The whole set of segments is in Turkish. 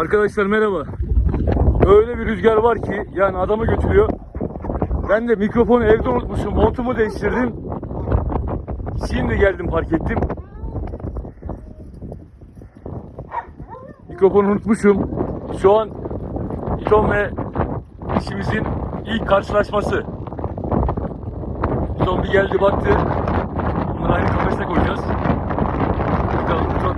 Arkadaşlar merhaba. Öyle bir rüzgar var ki yani adamı götürüyor. Ben de mikrofonu evde unutmuşum. Montumu değiştirdim. Şimdi geldim park ettim. Mikrofonu unutmuşum. Şu an Piton ve işimizin ilk karşılaşması. Piton bir geldi baktı. Bunları aynı kafese koyacağız. Bakalım Piton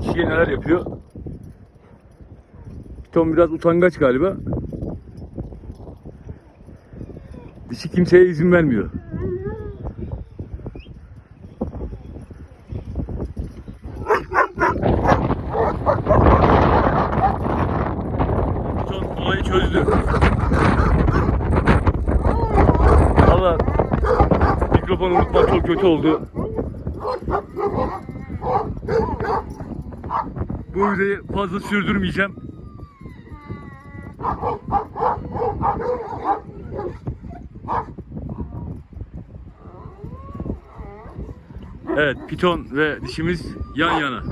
işe neler yapıyor. Piton biraz utangaç galiba. Dişi kimseye izin vermiyor. Piton olayı çözdü. Valla mikrofonu unutmak çok kötü oldu. Bu videoyu fazla sürdürmeyeceğim. Evet, piton ve dişimiz yan yana.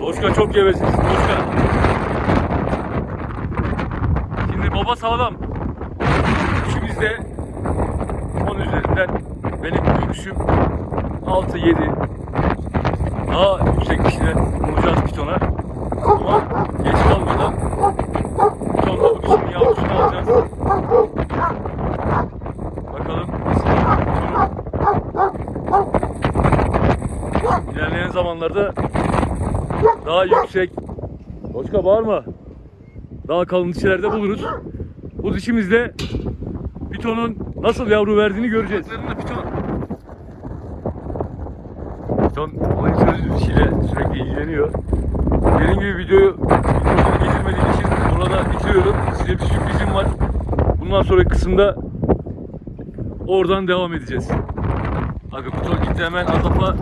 Doşka çok gevesiz. Doşka. Şimdi baba sağlam. Dişimiz de 10 üzerinden benim görüşüm 6-7 daha yüksek dişine vuracağız pitona. Ama geç kalmadan pitonla bu dişin yavrusunu alacağız. Bakalım nasıl pitonu. İlerleyen zamanlarda daha yüksek Koçka bağırma. Daha kalın dişlerde buluruz. Bu dişimizde pitonun nasıl yavru verdiğini göreceğiz. Piton. Piton olayı çözdü dişiyle sürekli ilgileniyor. Dediğim gibi videoyu getirmediğim için burada bitiriyorum. Size bir sürprizim var. Bundan sonraki kısımda oradan devam edeceğiz. Aga piton gitti hemen azapla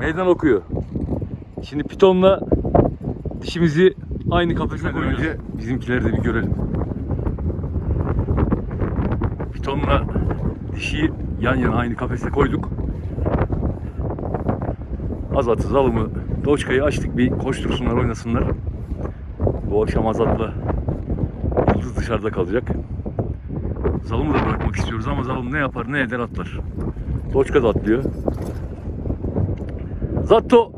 meydan okuyor. Şimdi pitonla dişimizi aynı kafese koyacağız. önce bizimkileri de bir görelim. Pitonla dişi yan yana aynı kafese koyduk. Azat'ı, Zalım'ı, Doçka'yı açtık bir koştursunlar, oynasınlar. Bu akşam Azat'la Yıldız dışarıda kalacak. Zalım'ı da bırakmak istiyoruz ama Zalım ne yapar ne eder atlar. Doçka da atlıyor. Zatto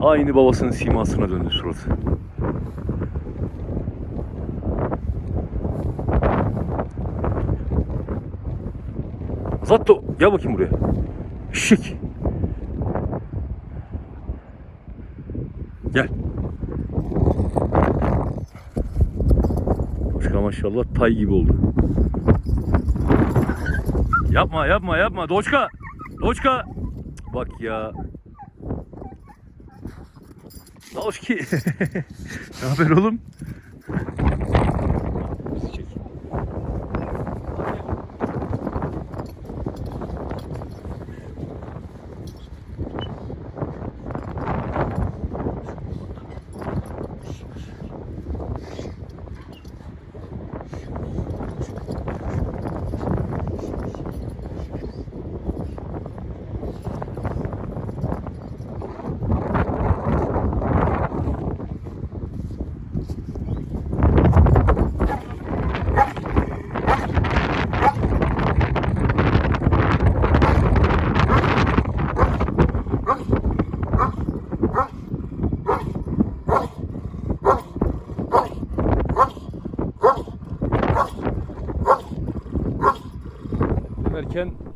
aynı babasının simasına döndü suratı. Zatto gel bakayım buraya. Şık. Gel. Doçka maşallah tay gibi oldu. Yapma yapma yapma Doçka. Doçka. Bak ya. Doçki. ne haber oğlum?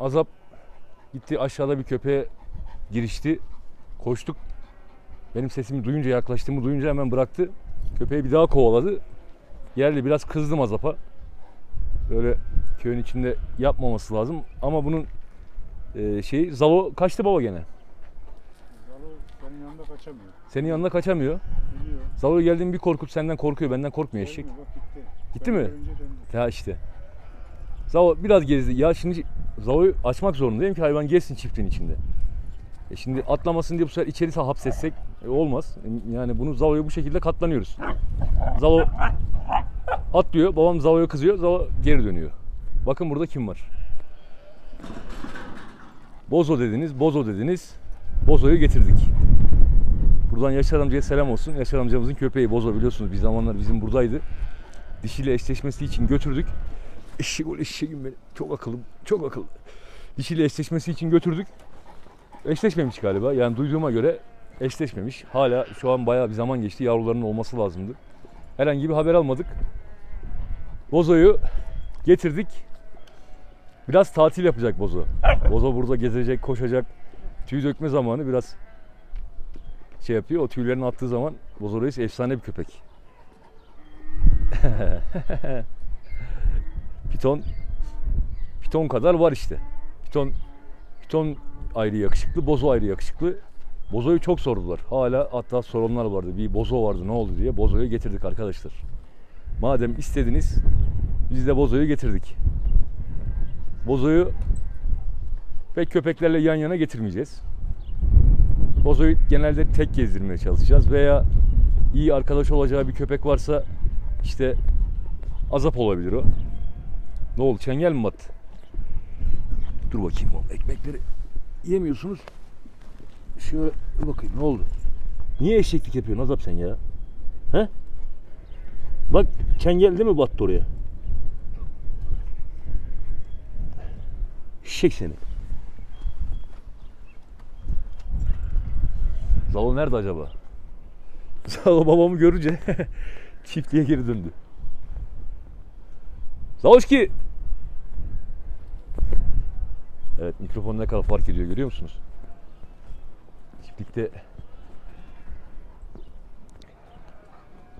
Azap gitti aşağıda bir köpeğe girişti. Koştuk. Benim sesimi duyunca yaklaştığımı duyunca hemen bıraktı. Köpeği bir daha kovaladı. Yerli biraz kızdım azapa. Böyle köyün içinde yapmaması lazım. Ama bunun e, şeyi Zalo kaçtı baba gene. Zalo senin yanında kaçamıyor. Senin yanına kaçamıyor. Biliyor. Zalo geldiğin bir korkup senden korkuyor. Benden korkmuyor eşek. Gelmiyor, Bak gitti. Gitti Ben mi? döndü. Ya işte. Zavo biraz gezdi. Ya şimdi Zavo'yu açmak zorundayım ki hayvan gezsin çiftin içinde. E şimdi atlamasın diye bu sefer içeri hapsetsek e, olmaz. E, Yani bunu Zavo'ya bu şekilde katlanıyoruz. Zavo atlıyor. Babam Zavo'ya kızıyor. Zavo geri dönüyor. Bakın burada kim var? Bozo dediniz, bozo dediniz. Bozo'yu getirdik. Buradan Yaşar amcaya selam olsun. Yaşar amcamızın köpeği Bozo biliyorsunuz bir zamanlar bizim buradaydı. Dişiyle eşleşmesi için götürdük. Eşek ol eşeğim benim. Çok akıllı, çok akıllı. Dişiyle eşleşmesi için götürdük. Eşleşmemiş galiba. Yani duyduğuma göre eşleşmemiş. Hala şu an bayağı bir zaman geçti. Yavrularının olması lazımdı. Herhangi bir haber almadık. Bozo'yu getirdik. Biraz tatil yapacak Bozo. Bozo burada gezecek, koşacak. Tüy dökme zamanı biraz şey yapıyor. O tüylerini attığı zaman Bozo Reis efsane bir köpek. Piton Piton kadar var işte. Piton Piton ayrı yakışıklı, Bozo ayrı yakışıklı. Bozo'yu çok sordular. Hala hatta sorunlar vardı. Bir Bozo vardı ne oldu diye. Bozo'yu getirdik arkadaşlar. Madem istediniz biz de Bozo'yu getirdik. Bozo'yu pek köpeklerle yan yana getirmeyeceğiz. Bozo'yu genelde tek gezdirmeye çalışacağız veya iyi arkadaş olacağı bir köpek varsa işte azap olabilir o. Ne oldu? Çengel mi battı? Dur bakayım o ekmekleri yemiyorsunuz. Şöyle bakayım ne oldu? Niye eşeklik yapıyorsun azap sen ya? He? Bak çengel değil mi battı oraya? Şek seni. Zalo nerede acaba? Zalo babamı görünce çiftliğe geri döndü. Zaloşki! Evet mikrofon ne kadar fark ediyor görüyor musunuz? Çiftlikte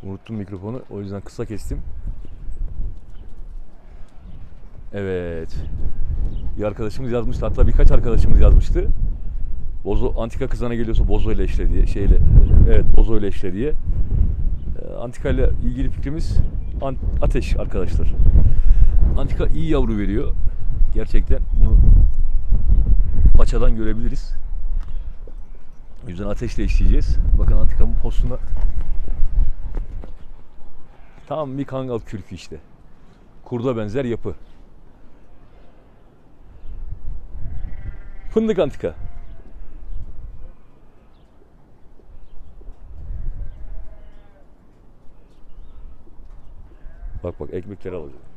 unuttum mikrofonu o yüzden kısa kestim. Evet. Bir arkadaşımız yazmıştı. Hatta birkaç arkadaşımız yazmıştı. Bozo antika kızana geliyorsa Bozo ile eşle diye. Şeyle evet Bozo ile eşle diye. Ee, Antika ile ilgili fikrimiz ateş arkadaşlar. Antika iyi yavru veriyor. Gerçekten bunu paçadan görebiliriz. O yüzden ateşle işleyeceğiz. Bakın antikamın postunda tam bir kangal kürkü işte. Kurda benzer yapı. Fındık antika. Bak bak ekmekleri alacağım.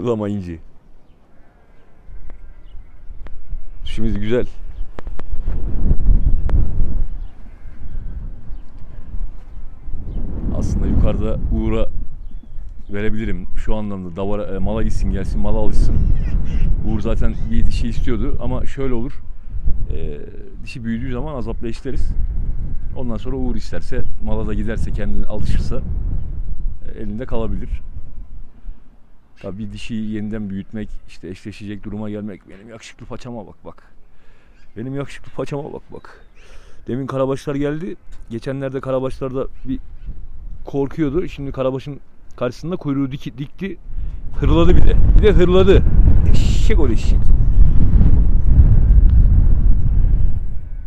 Fırlama inci. Düşümüz güzel. Aslında yukarıda Uğur'a verebilirim. Şu anlamda davara, e, mala gitsin gelsin mala alışsın. Uğur zaten bir dişi istiyordu ama şöyle olur. E, dişi büyüdüğü zaman azapla eşleriz. Ondan sonra Uğur isterse mala da giderse kendini alışırsa e, elinde kalabilir. Tabii bir dişiyi yeniden büyütmek, işte eşleşecek duruma gelmek. Benim yakışıklı paçama bak bak. Benim yakışıklı paçama bak bak. Demin karabaşlar geldi. Geçenlerde karabaşlarda bir korkuyordu. Şimdi karabaşın karşısında kuyruğu diki, dikti. Hırladı bir de. Bir de hırladı. Eşek ol eşek.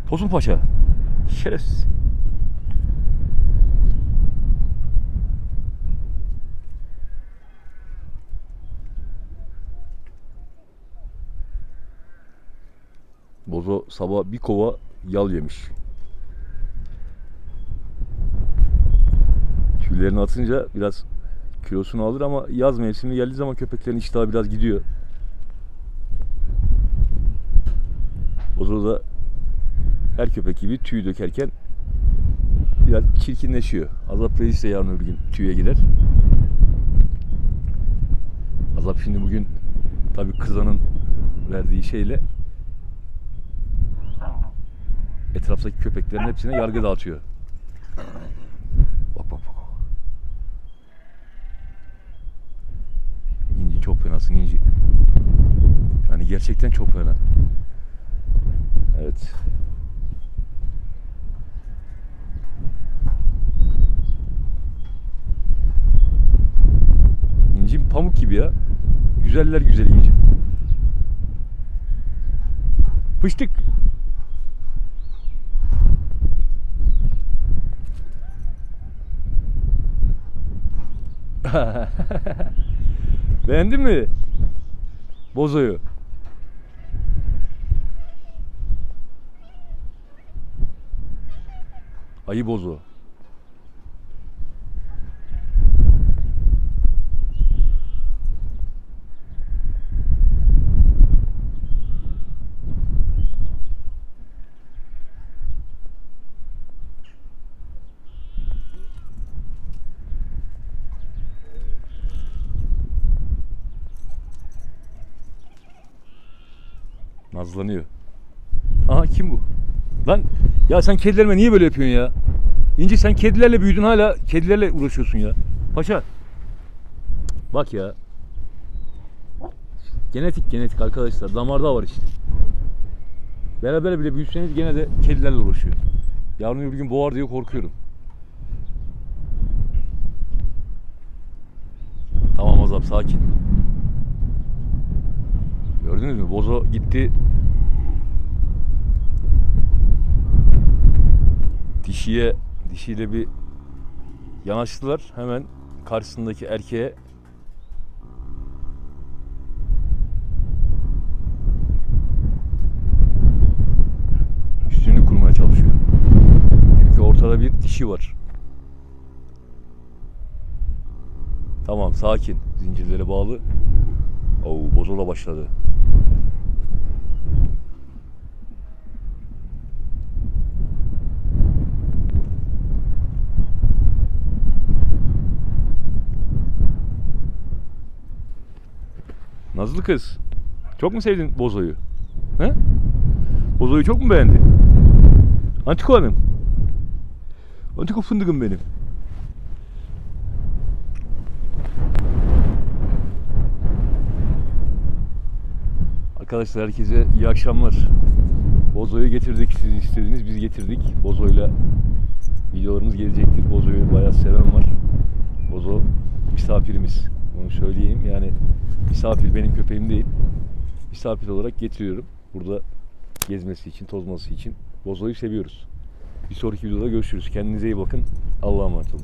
Tosun Paşa. Şerefsiz. Bozo sabah bir kova yal yemiş. Tüylerini atınca biraz kilosunu alır ama yaz mevsimi geldiği zaman köpeklerin iştahı biraz gidiyor. Bozo da her köpek gibi tüy dökerken biraz çirkinleşiyor. Azap Reis de yarın öbür gün tüye girer. Azap şimdi bugün tabii kızanın verdiği şeyle etraftaki köpeklerin hepsine yargı dağıtıyor. Bak bak bak. İnci çok fenasın İnci. Yani gerçekten çok fena. Evet. pamuk gibi ya. Güzeller güzeli ince. Fıştık. Beğendin mi? Bozoyu. Ayı bozu. Nazlanıyor. Aha kim bu? Lan ya sen kedilerime niye böyle yapıyorsun ya? İnci sen kedilerle büyüdün hala kedilerle uğraşıyorsun ya. Paşa. Bak ya. Genetik genetik arkadaşlar. Damarda var işte. Beraber bile büyüseniz gene de kedilerle uğraşıyor. Yarın öbür gün boğar diye korkuyorum. Tamam Azap sakin. Gördünüz mü? Bozo gitti. Dişiye, dişiyle bir yanaştılar. Hemen karşısındaki erkeğe üstünlük kurmaya çalışıyor. Çünkü ortada bir dişi var. Tamam sakin. Zincirlere bağlı. Oo, bozo da başladı. Nazlı kız. Çok mu sevdin Bozo'yu? He? Bozo'yu çok mu beğendin? Antiko Hanım. Antiko fındıkım benim. Arkadaşlar herkese iyi akşamlar. Bozo'yu getirdik. Siz istediniz biz getirdik. Bozo'yla videolarımız gelecektir. Bozo'yu bayağı seven var. Bozo misafirimiz. Onu söyleyeyim. Yani misafir benim köpeğim değil. Misafir olarak getiriyorum. Burada gezmesi için, tozması için. Bozo'yu seviyoruz. Bir sonraki videoda görüşürüz. Kendinize iyi bakın. Allah'a emanet olun.